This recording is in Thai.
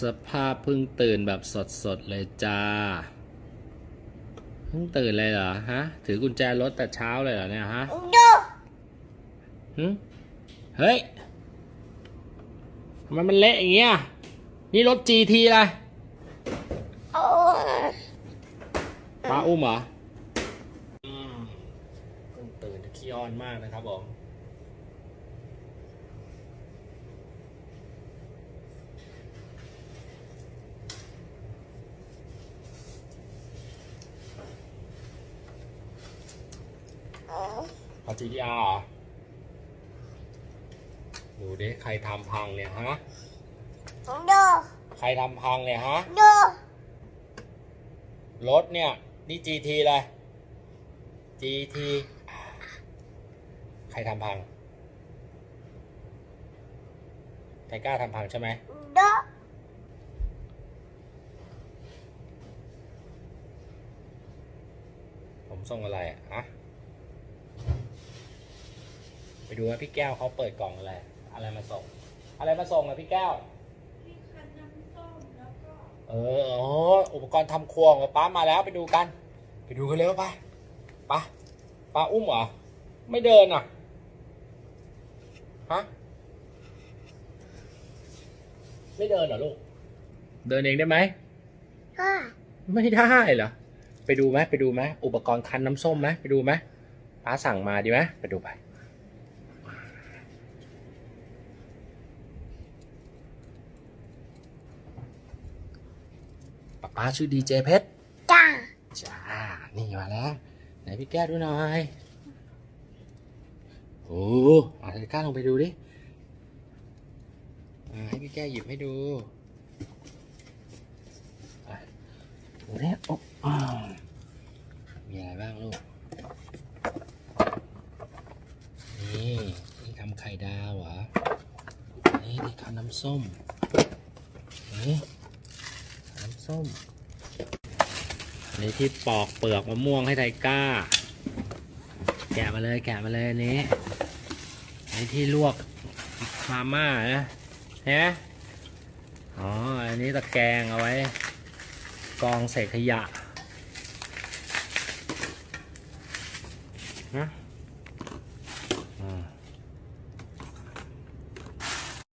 สภาพเพิ่งตื่นแบบสดๆเลยจ้า เพิ่งตื่นเลยเหรอฮะ ถือกุญแจรถแต่เช้าเลยเหรอเนี่ยฮะดูหึเฮ้ยทำไมมันเละอย่างเงี้ย นี่รถ GT อะไรโอ้ปลาอุ้มเหรออืมเพิ่งตื่นขี้อ้อนมากนะครับผม เอา GTR เหรอดูดิใครทำพังเนี่ยฮะ ดูใครทำพังเนี่ยฮะ ดูรถเนี่ย นี่ GT เลย GT ใครทำพัง ไทก้าทำพังใช่ไหม ดูผมส่งอะไรอะฮะ ไปดูว่าพี่แก้วเขาเปิดกล่องอะไร อะไรมาส่ง อะไรมาส่งอะพี่แก้วเอออ๋ออุปกรณ์ทำครัวของป้ามาแล้วไปดูกัน ไปดูกันเร็วไปไปป้าอุ้มเหรอ ไม่เดินอะ ฮะ ไม่เดินเหรอลูก เดินเองได้ไหม ก็ไม่ได้เหรอ ไปดูไหมไปดูไหมอุปกรณ์คั้นน้ำส้มไหมไปดูไหมป้าสั่งมาดีไหมไปดูไป ป้าป้าชื่อดีเจเพชรจ้าจ้า นี่มาแล้ว ไหนพี่แก้วดูหน่อยโอ้อาไทก้าลงไปดูดิอ่าให้พี่แก้วหยิบให้ดูอะดูเนี่ยโอ้อ้าวมีอะไรบ้างลูก นี่ นี่ทำไข่ดาวเหรอ นี่ที่ทำน้ำส้มนี่น้ำ ส้ม อันนี้ที่ปอกเปลือกมะม่วงให้ไทก้า แกะมาเลยแกะมาเลยอันนี้ อันนี้ที่ลวกมาม่านะเห็นไหมอ๋อ อันนี้ตะแกรงเอาไว้ กองเศษขยะนะ